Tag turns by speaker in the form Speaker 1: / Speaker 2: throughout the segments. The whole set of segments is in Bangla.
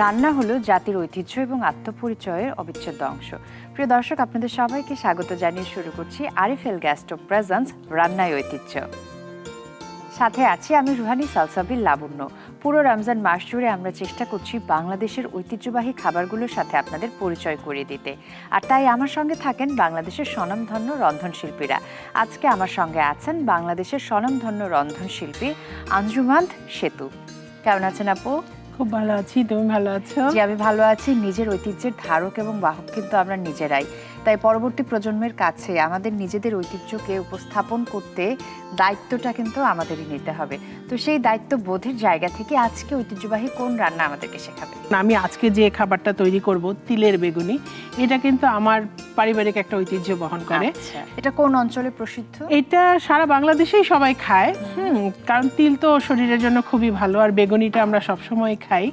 Speaker 1: রান্না হলো জাতির ঐতিহ্য এবং আত্মপরিচয়ের অবিচ্ছেদ্য অংশ। প্রিয় দর্শক, আপনাদের সবাইকে স্বাগত জানিয়ে শুরু করছি আরিফেল গ্যাস্টো প্রেজেন্স রান্নায় ঐতিহ্য। সাথে আছি আমি রুহানি সালসাবিল লাবণ্য। পুরো রমজান মাস জুড়ে আমরা চেষ্টা করছি বাংলাদেশের ঐতিহ্যবাহী খাবারগুলোর সাথে আপনাদের পরিচয় করিয়ে দিতে। আর তাই আমার সঙ্গে থাকেন বাংলাদেশের স্বনামধন্য রন্ধনশিল্পীরা আজকে আমার সঙ্গে আছেন বাংলাদেশের স্বনামধন্য রন্ধনশিল্পী আঞ্জুমান্দ সেতু। কেমন আছেন আপু?
Speaker 2: খুব ভালো আছি, তুমি ভালো আছো?
Speaker 1: জি, আমি ভালো আছি। নিজের ঐতিহ্যের ধারক এবং বাহক কিন্তু আমরা নিজেরাই। তাই পরবর্তী প্রজন্মের কাছে আমাদের নিজেদের ঐতিহ্যকে উপস্থাপন করতে দায়িত্বটা কিন্তু আমাদেরই নিতে হবে। তো সেই দায়িত্ব বোধের জায়গা থেকে আজকে ঐতিহ্যবাহী কোন রান্না আমাদেরকে শেখাবে?
Speaker 2: আমি আজকে যে খাবারটা তৈরি করব তিলের বেগুনি এটা কিন্তু আমার পারিবারিক একটা ঐতিহ্য বহন করে।
Speaker 1: আচ্ছা এটা কোন অঞ্চলে প্রসিদ্ধ?
Speaker 2: এটা সারা বাংলাদেশেই সবাই খায়। হুম কারণ তিল তো শরীরের জন্য খুবই ভালো আর বেগুনিটা আমরা সবসময় খাই।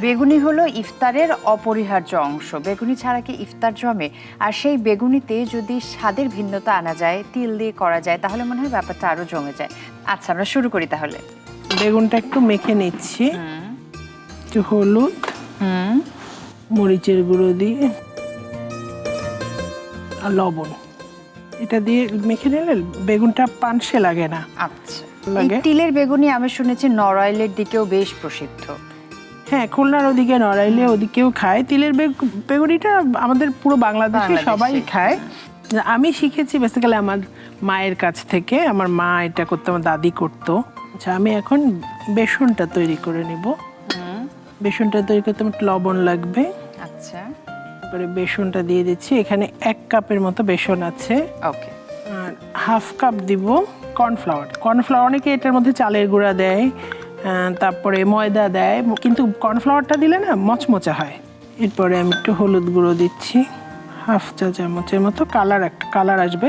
Speaker 1: বেগুনি হলো ইফতারের অপরিহার্য অংশ। বেগুনি ছাড়া কি ইফতার জমে? আর সেই বেগুনিতে যদি স্বাদের ভিন্নতা আনা যায় তিল দিয়ে করা যায় তাহলে মনে হয় ব্যাপারটা আরও জমে যায়। আচ্ছা আমরা শুরু করি তাহলে।
Speaker 2: বেগুনটা একটু মেখে নিচ্ছি। একটু হলুদ।
Speaker 1: হুম।
Speaker 2: মরিচের গুঁড়ো দিয়ে। আর লবণ। এটা দিয়ে মেখে নিলে বেগুনটা পানসে লাগে না।
Speaker 1: আচ্ছা।
Speaker 2: লাগে?
Speaker 1: তিলের বেগুনি আমি শুনেছি নড়াইলের দিকেও বেশ প্রসিদ্ধ।
Speaker 2: হ্যাঁ খুলনার ওদিকে নড়াইলে ওদিকেও খায়। তিলের বেগ- বেগুনিটা আমাদের পুরো বাংলাদেশে। সবাই খায়। আমি শিখেছি বেসিক্যালি আমার মায়ের কাছ থেকে আমার মা এটা করতো আমার দাদি করতো। আচ্ছা আমি এখন বেসনটা তৈরি করে নিব। বেসনটা তৈরি করতে আমার একটু লবণ লাগবে।
Speaker 1: আচ্ছা।
Speaker 2: তারপরে বেসনটা দিয়ে দিচ্ছি। এখানে এক কাপের মতো বেসন আছে।
Speaker 1: ওকে।
Speaker 2: আর হাফ কাপ দিব কর্নফ্লাওয়ার। কর্নফ্লাওয়ার অনেকে এটার মধ্যে চালের গুঁড়া দেয় তারপরে ময়দা দেয় কিন্তু কর্নফ্লাওয়ারটা দিলে না মচমচা হয়। এরপরে আমি একটু হলুদ গুঁড়ো দিচ্ছি। হাফ চা চামচের মতো কালার একটা কালার আসবে।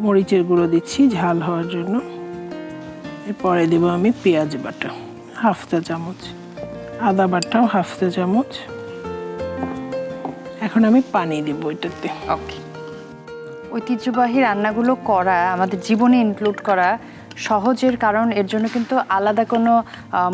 Speaker 2: মরিচের গুঁড়ো দিচ্ছি ঝাল হওয়ার জন্য। এরপরে দেবো আমি পেঁয়াজ বাটা হাফ চা চামচ। আদা বাটাও হাফ চা চামচ। এখন আমি পানি দেবো এটাতে।
Speaker 1: ওকে ঐতিহ্যবাহী রান্নাগুলো করা আমাদের জীবনে ইনক্লুড করা সহজের কারণ এর জন্য কিন্তু আলাদা কোনো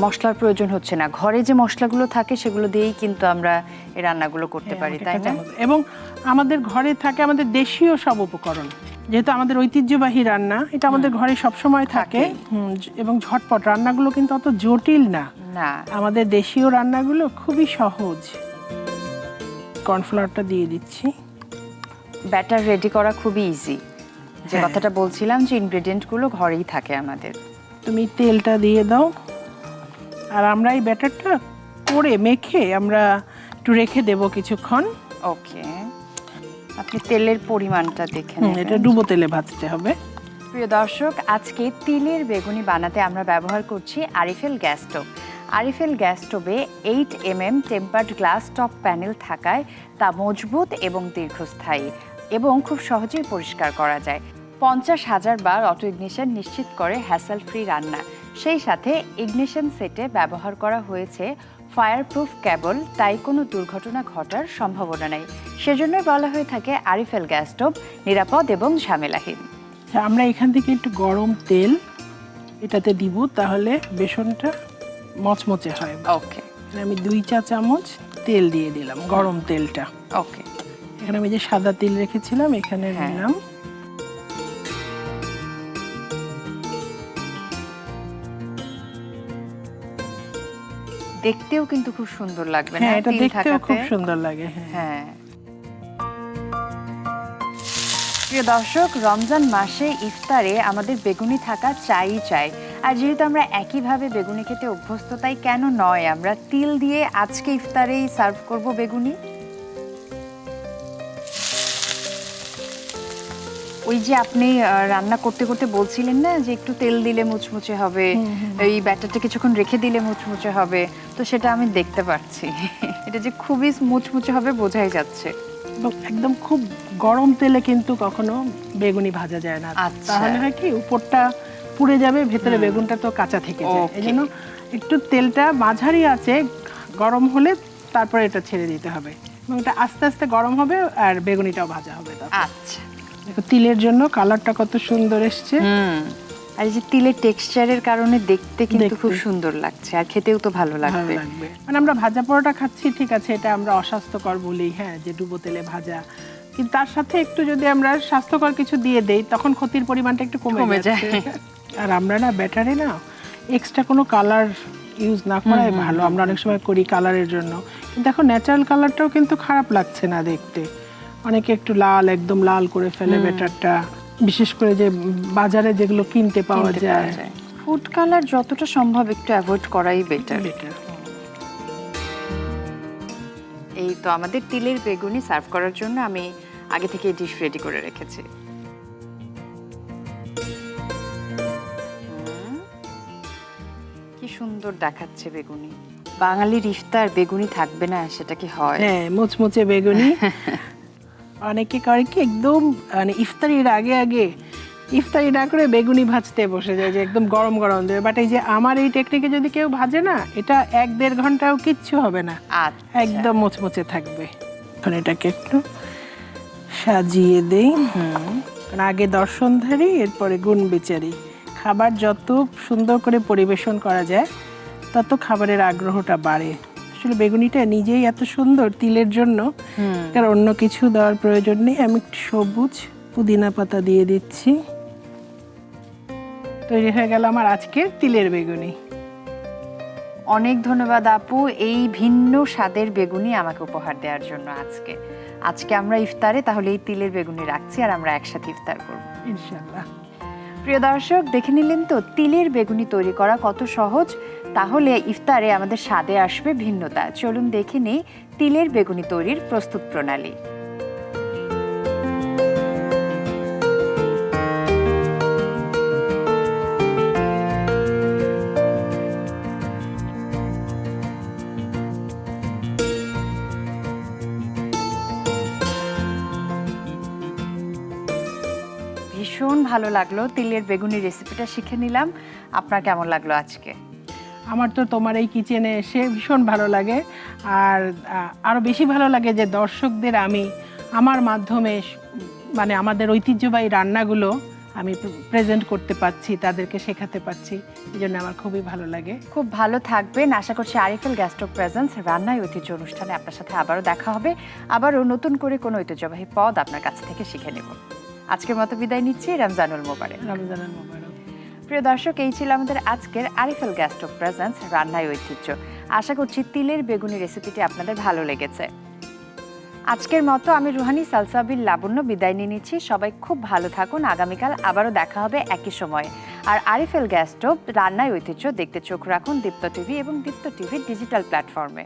Speaker 1: মশলার প্রয়োজন হচ্ছে না। ঘরে যে মশলাগুলো থাকে সেগুলো দিয়েই কিন্তু আমরা এই রান্নাগুলো করতে
Speaker 2: হ্যাঁ,
Speaker 1: পারি তাই না?
Speaker 2: এবং আমাদের ঘরে থাকে আমাদের দেশীয় সব উপকরণ। যেহেতু আমাদের ঐতিহ্যবাহী রান্না এটা আমাদের ঘরে সব সময় থাকে। এবং ঝটপট। রান্নাগুলো কিন্তু অত জটিল না।
Speaker 1: না।
Speaker 2: আমাদের দেশীয় রান্নাগুলো খুবই সহজ। কর্নফ্লাওয়ারটা দিয়ে দিচ্ছি।
Speaker 1: ব্যাটার রেডি করা খুবই ইজি যে
Speaker 2: হ্যাঁ।
Speaker 1: কথাটা বলছিলাম যে ইনগ্রেডিয়েন্টগুলো ঘরেই থাকে আমাদের।
Speaker 2: তুমি তেলটা দিয়ে দাও। আর আমরা এই ব্যাটারটা করে মেখে আমরা একটু রেখে দেব কিছুক্ষণ।
Speaker 1: ওকে আপনি তেলের পরিমাণটা দেখে নেবেন।
Speaker 2: এটা ডুবো তেলে ভাজতে হবে।
Speaker 1: প্রিয় দর্শক আজকে তিলের বেগুনি বানাতে আমরা ব্যবহার করছি আরিফেল gas stove. আরিফেল gas স্টোভে eight M M tempered glass top panel থাকায় তা মজবুত এবং দীর্ঘস্থায়ী এবং খুব সহজেই পরিষ্কার করা যায়। পঞ্চাশ হাজার বার অটো ইগনিশন নিশ্চিত করে হ্যাসেল ফ্রি রান্না। সেই সাথে ইগনিশন সেটে ব্যবহার করা হয়েছে ফায়ার প্রুফ কেবল তাই কোনো দুর্ঘটনা ঘটার সম্ভাবনা নেই। সেজন্যই বলা হয়ে থাকে আরিফেল গ্যাস স্টোভ নিরাপদ এবং ঝামেলাহীন।
Speaker 2: আচ্ছা, আমরা এখান থেকে একটু গরম তেল এটাতে দিব তাহলে বেসনটা মচমচে হয়।
Speaker 1: ওকে।
Speaker 2: আমি দুই চা চামচ তেল দিয়ে দিলাম গরম তেলটা।
Speaker 1: ওকে।
Speaker 2: এখানে আমি যে সাদা তেল রেখেছিলাম এখানে
Speaker 1: হ্যাঁ।
Speaker 2: দিলাম
Speaker 1: দেখতেও কিন্তু খুব সুন্দর লাগবে
Speaker 2: হ্যাঁ এটা দেখতেও খুব সুন্দর লাগে হ্যাঁ।
Speaker 1: হ্যাঁ। প্রিয় দর্শক রমজান মাসে ইফতারে আমাদের বেগুনি থাকা চাই চাই। আর যেহেতু আমরা একইভাবে বেগুনি খেতে অভ্যস্ত তাই কেন নয়? আমরা তিল দিয়ে আজকে ইফতারেই সার্ভ করব বেগুনি। ওই যে আপনি রান্না করতে করতে বলছিলেন না যে একটু তেল দিলে মুচমুচে হবে এই ব্যাটারটা কিছুক্ষণ রেখে দিলে মুচমুচে হবে তো সেটা আমি দেখতে পাচ্ছি এটা যে খুবই মুচমুচে হবে বোঝাই যাচ্ছে।
Speaker 2: একদম খুব গরম তেলে কিন্তু কখনো বেগুনি ভাজা যায় না।
Speaker 1: আচ্ছা।
Speaker 2: তাহলে হয় কি উপরটা পুড়ে যাবে ভেতরে বেগুনটা তো কাঁচা থেকে যায়। এই জন্য একটু তেলটা মাঝারি আছে গরম হলে তারপরে এটা ছেড়ে দিতে হবে। এবং এটা আস্তে আস্তে গরম হবে আর বেগুনিটাও ভাজা হবে
Speaker 1: আচ্ছা।
Speaker 2: তিলের জন্য কালারটা কত সুন্দর এসছে।
Speaker 1: হুম। আর এই যে তিলের টেক্সচারের কারণে দেখতে কিন্তু খুব সুন্দর লাগছে আর খেতেও তো ভালো লাগবে।
Speaker 2: মানে আমরা ভাজা পরোটা খাচ্ছি ঠিক আছে এটা আমরা অস্বাস্থ্যকর বলি হ্যাঁ যে ডুবো তেলে ভাজা। কিন্তু তার সাথে একটু যদি আমরা স্বাস্থ্যকর কিছু দিয়ে দেই তখন ক্ষতির পরিমাণটা একটু কমে
Speaker 1: যায়।
Speaker 2: আর আমরা না ব্যাটারে না এক্সট্রা কোনো কালার ইউজ না করাই ভালো আমরা অনেক সময় করি কালারের জন্য। কিন্তু এখন ন্যাচারাল কালারটাও কিন্তু খারাপ লাগছে না দেখতে। অনেকে একটু লাল একদম লাল করে ফেলে ব্যাটারটা। বিশেষ করে যে বাজারে যেগুলো কিনতে পাওয়া যায়।
Speaker 1: যায়। ফুড কালার যতটা সম্ভব একটু অ্যাভয়েড করাই বেটার
Speaker 2: বেটার
Speaker 1: এই তো আমাদের তিলের বেগুনি সার্ভ করার জন্য আমি আগে থেকে ডিশ রেডি করে রেখেছি। কি সুন্দর দেখাচ্ছে বেগুনি। বাঙালির ইফতার বেগুনি থাকবে না সেটা কি হয়?
Speaker 2: হ্যাঁ মুচমুচে বেগুনি। অনেকে করে কি একদম মানে ইফতারির আগে আগে ইফতারি না করে বেগুনি ভাজতে বসে যায় যে একদম গরম গরম দেবে। বাট এই যে আমার এই টেকনিকে যদি কেউ ভাজে না এটা এক দেড় ঘন্টাও কিচ্ছু হবে না।
Speaker 1: আচ্ছা।
Speaker 2: একদম মুচমুচে থাকবে। এখন এটাকে একটু সাজিয়ে দেই। কারণ আগে দর্শনধারী এরপরে গুণ বিচারি। খাবার যত সুন্দর করে পরিবেশন করা যায় তত খাবারের আগ্রহটা বাড়ে। আসলে বেগুনিটা নিজেই এত সুন্দর তিলের জন্য। কারণ অন্য কিছু দেওয়ার প্রয়োজন নেই। আমি একটু সবুজ পুদিনা পাতা দিয়ে দিচ্ছি। তৈরি হয়ে গেল আমার আজকের তিলের বেগুনি।
Speaker 1: অনেক ধন্যবাদ আপু এই ভিন্ন স্বাদের বেগুনি আমাকে উপহার দেওয়ার জন্য আজকে। আজকে আমরা ইফতারে তাহলে এই তিলের বেগুনি রাখছি আর আমরা একসাথে ইফতার করব।
Speaker 2: ইনশাল্লাহ
Speaker 1: প্রিয় দর্শক দেখে নিলেন তো তিলের বেগুনি তৈরি করা কত সহজ। তাহলে ইফতারে আমাদের স্বাদে আসবে ভিন্নতা। চলুন দেখে নিই তিলের বেগুনি তৈরির প্রস্তুত প্রণালী। ভীষণ ভালো লাগল তিলের বেগুনি রেসিপিটা শিখে নিলাম। আপনার কেমন লাগল আজকে?
Speaker 2: আমার তো তোমার এই কিচেনে এসে ভীষণ ভালো লাগে। আর আরও বেশি ভালো লাগে যে দর্শকদের আমি আমার মাধ্যমে মানে আমাদের ঐতিহ্যবাহী রান্নাগুলো আমি প্রেজেন্ট করতে পারছি তাদেরকে শেখাতে পারছি এই জন্য আমার খুবই ভালো লাগে।
Speaker 1: খুব ভালো থাকবেন। আশা করছি আরিফেল গ্যাস্ট্রো প্রেজেন্স রান্নায় ঐতিহ্য অনুষ্ঠানে আপনার সাথে আবারও দেখা হবে। আবারও নতুন করে কোনো ঐতিহ্যবাহী পদ আপনার কাছ থেকে শিখে নেব। আজকের মতো বিদায় নিচ্ছি রমজানুল মোবারক।
Speaker 2: রমজানের মোবারক।
Speaker 1: প্রিয় দর্শক, এই ছিল আমাদের আজকের আরিফেল গ্যাস্ট্রো প্রেজেন্স রান্নায় ঐতিহ্য। আশা করছি তিলের বেগুনি রেসিপিটি আপনাদের ভালো লেগেছে। আজকের মতো আমি রুহানি সালসাবির লাবণ্য বিদায় নিয়ে নিচ্ছি। সবাই খুব ভালো থাকুন। আগামীকাল আবারও দেখা হবে একই সময়ে। আর আরিফেল গ্যাস স্টোভ রান্নায় ঐতিহ্য দেখতে চোখ রাখুন দীপ্ত টিভি এবং দীপ্ত টিভির ডিজিটাল প্ল্যাটফর্মে